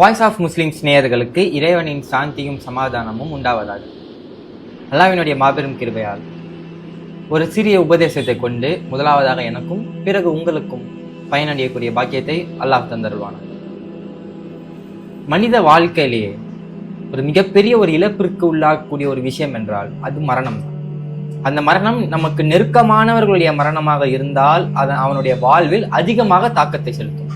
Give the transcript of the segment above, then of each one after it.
Voice of Muslims நேயர்களுக்கு இறைவனின் சாந்தியும் சமாதானமும் உண்டாவதாக. அல்லாவினுடைய மாபெரும் கிருபையால். ஒரு சிறிய உபதேசத்தை கொண்டு முதலாவதாக எனக்கும் பிறகு உங்களுக்கும் பயனடையக்கூடிய பாக்கியத்தை அல்லாஹ் தந்தருவான மனித வாழ்க்கையிலேயே ஒரு மிகப்பெரிய ஒரு இழப்பிற்கு உள்ளாகக்கூடிய ஒரு விஷயம் என்றால் அது மரணம். அந்த மரணம் நமக்கு நெருக்கமானவர்களுடைய மரணமாக இருந்தால் அதன் அவனுடைய வாழ்வில் அதிகமாக தாக்கத்தை செலுத்தும்.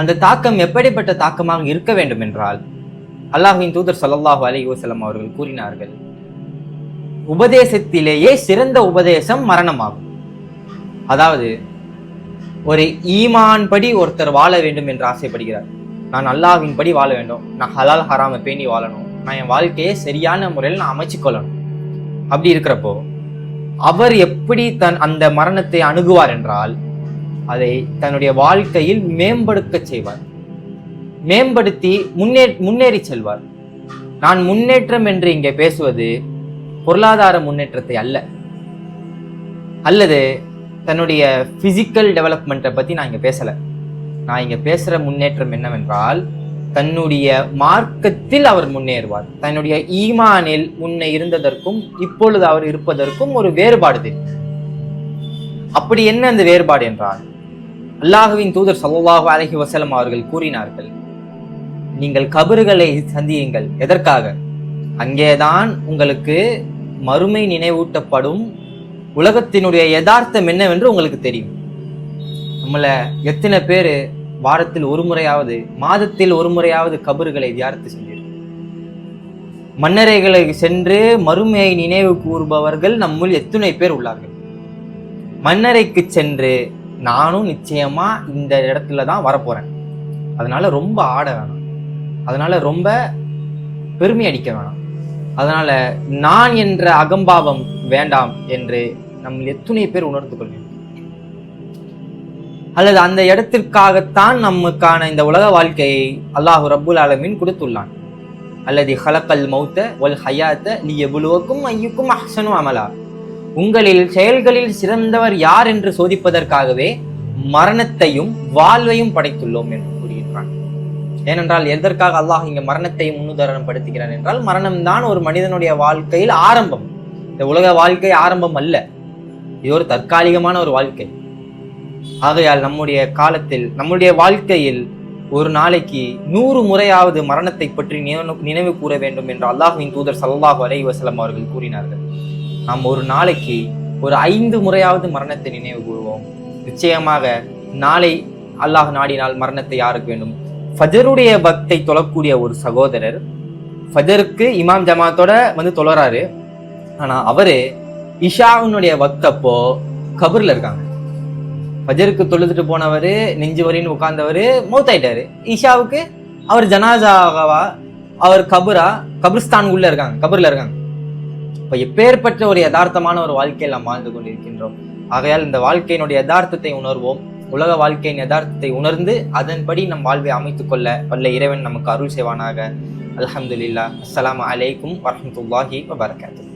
அந்த தாக்கம் எப்படிப்பட்ட தாக்கமாக இருக்க வேண்டும் என்றால் அல்லாஹ்வின் தூதர் சல்லாஹு அலி வசலம் அவர்கள் கூறினார்கள் உபதேசத்திலேயே சிறந்த உபதேசம் மரணமாகும். அதாவது ஒரு ஈமான் படி ஒருத்தர் வாழ வேண்டும் என்று ஆசைப்படுகிறார். நான் அல்லாஹின் படி வாழ வேண்டும். நான் ஹலால் ஹராமை பேணி வாழணும். நான் என் வாழ்க்கையை சரியான முறையில் நான் அமைச்சுக்கொள்ளணும். அப்படி இருக்கிறப்போ அவர் எப்படி தன் அந்த மரணத்தை அணுகுவார் என்றால் அதை தன்னுடைய வாழ்க்கையில் மேம்படுத்த செய்வார். மேம்படுத்தி முன்னே முன்னேறி செல்வார். நான் முன்னேற்றம் என்று இங்கே பேசுவது பொருளாதார முன்னேற்றத்தை அல்ல. அல்லது தன்னுடைய பிசிக்கல் டெவலப்மெண்ட்டை பற்றி நான் இங்கே பேசலை. நான் இங்கே பேசுகிற முன்னேற்றம் என்னவென்றால் தன்னுடைய மார்க்கத்தில் அவர் முன்னேறுவார். தன்னுடைய ஈமானில் முன்னே இருந்ததற்கும் இப்பொழுது அவர் இருப்பதற்கும் ஒரு வேறுபாடு தெரியும். அப்படி என்ன அந்த வேறுபாடு என்றால் அல்லாஹுவின் தூதர் சல்லாஹு அலஹி வசலம் அவர்கள் கூறினார்கள் நீங்கள் கபறுகளை சந்தியுங்கள். எதற்காக? அங்கேதான் உங்களுக்கு மறுமை நினைவூட்டப்படும். உலகத்தினுடைய யதார்த்தம் என்னவென்று உங்களுக்கு தெரியும். நம்மள எத்தனை பேர் வாரத்தில் ஒரு முறையாவது மாதத்தில் ஒரு முறையாவது கபறுகளை தியாரத்து செஞ்சிருக்கோம் மன்னரைகளை சென்று மறுமையை நினைவு கூறுபவர்கள் நம்முள் எத்தனை பேர் உள்ளார்கள். மன்னரைக்கு சென்று நானும் நிச்சயமாக இந்த இடத்துல தான் வரப்போகிறேன் அதனால் ரொம்ப ஆட வேணாம். அதனால் ரொம்ப பெருமை அடிக்க வேணாம். அதனால் நான் என்ற அகம்பாவம் வேண்டாம் என்று நம்ம எத்துணை பேர் உணர்ந்து கொள்வேன் அல்லது அந்த இடத்திற்காகத்தான் நமக்கான இந்த உலக வாழ்க்கையை அல்லாஹு ரப்புல் ஆலமின் கொடுத்துள்ளான். அல்லது ஹலக்கல் மௌத்த ஒல் ஹயாத்த லி எபுலுவக்கும் ஐயுக்கும் அஹ்சனு அமலா. உங்களில் செயல்களில் சிறந்தவர் யார் என்று சோதிப்பதற்காகவே மரணத்தையும் வாழ்வையும் படைத்துள்ளோம் என்று கூறுகின்றான் ஏனென்றால் எதற்காக அல்லாஹ் இங்கே மரணத்தை முன்னுதாரணம் படுத்துகிறான் என்றால் மரணம்தான் ஒரு மனிதனுடைய வாழ்க்கையில் ஆரம்பம். இந்த உலக வாழ்க்கை ஆரம்பம் அல்ல. இது ஒரு தற்காலிகமான ஒரு வாழ்க்கை. ஆகையால் நம்முடைய காலத்தில் நம்முடைய வாழ்க்கையில் ஒரு நாளைக்கு நூறு முறையாவது மரணத்தை பற்றி நினைவு கூற வேண்டும் என்று அல்லாஹ்வின் தூதர் ஸல்லல்லாஹு அலைஹி வஸல்லம் அவர்கள் கூறினார்கள். நாம் ஒரு நாளைக்கு ஒரு ஐந்து முறையாவது மரணத்தை நினைவு கூறுவோம். நிச்சயமாக நாளை அல்லாஹ் நாடினால் மரணத்தை யாருக்கு வேண்டும்? ஃபஜருடைய பக்தை தொழக்கூடிய ஒரு சகோதரர் ஃபஜருக்கு இமாம் ஜமாத்தோட வந்து தொழறாரு. ஆனால் அவர் இஷாவினுடைய வக்தப்போ கபரில் இருக்காங்க. ஃபஜருக்கு தொழுதுட்டு போனவர் நெஞ்சு வரின்னு உட்கார்ந்தவர் மூத்தாயிட்டாரு. ஈஷாவுக்கு அவர் ஜனாஜாவா அவர் கபரா கபிரிஸ்தான் உள்ள இருக்காங்க கபரில் இருக்காங்க. இப்போ எப்பேற்பட்ட ஒரு யதார்த்தமான ஒரு வாழ்க்கையில் நாம் வாழ்ந்து கொண்டிருக்கின்றோம். ஆகையால் இந்த வாழ்க்கையினுடைய யதார்த்தத்தை உணர்வோம். உலக வாழ்க்கையின் யதார்த்தத்தை உணர்ந்து அதன்படி நம் வாழ்வை அமைத்துக்கொள்ள வல்ல இறைவன் நமக்கு அருள் செய்வானாக. அல்ஹம்துலில்லாஹ். அஸ்லாம் அலைக்கும் வரமத்துல்லாஹி வபரகாத்துஹு.